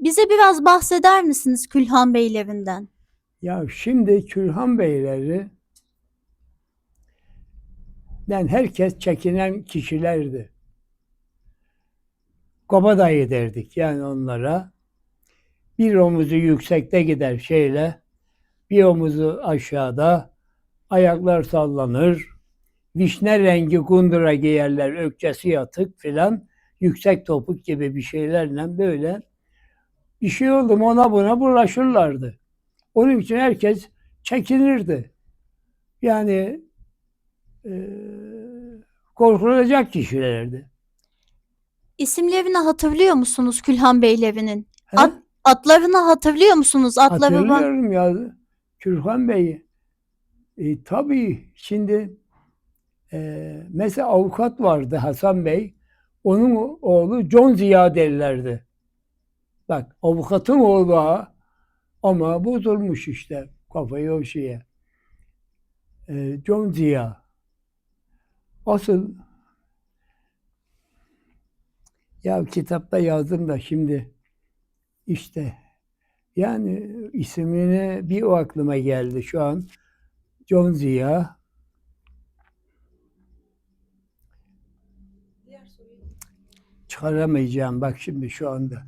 Bize biraz bahseder misiniz Külhan Beylerinden? Ya şimdi Külhan Beyleri den herkes çekinen kişilerdi. Kabadayı derdik yani onlara. Bir omuzu yüksekte gider şeyle, bir omuzu aşağıda, ayaklar sallanır, vişne rengi kundura giyerler, ökçesi yatık filan, yüksek topuk gibi bir şeylerle böyle bir şey oldu mu ona buna bulaşırlardı. Onun için herkes çekinirdi. Yani eee korkulacak kişilerdi. İsimlerini hatırlıyor musunuz Külhan Beylerinin? He? Ad- adlarını hatırlıyor musunuz? Adları. Hatırlıyorum ya Kürhan Bey'i. E, tabii şimdi e, mesela avukat vardı Hasan Bey. Onun oğlu John Ziya derlerdi. Bak avukatın oğlu. Ama bozulmuş işte kafayı o şeye. E, John Ziya. Asıl ya kitapta yazdım da şimdi işte yani ismini bir o aklıma geldi şu an. John Ziya. Çıkaramayacağım bak şimdi şu anda.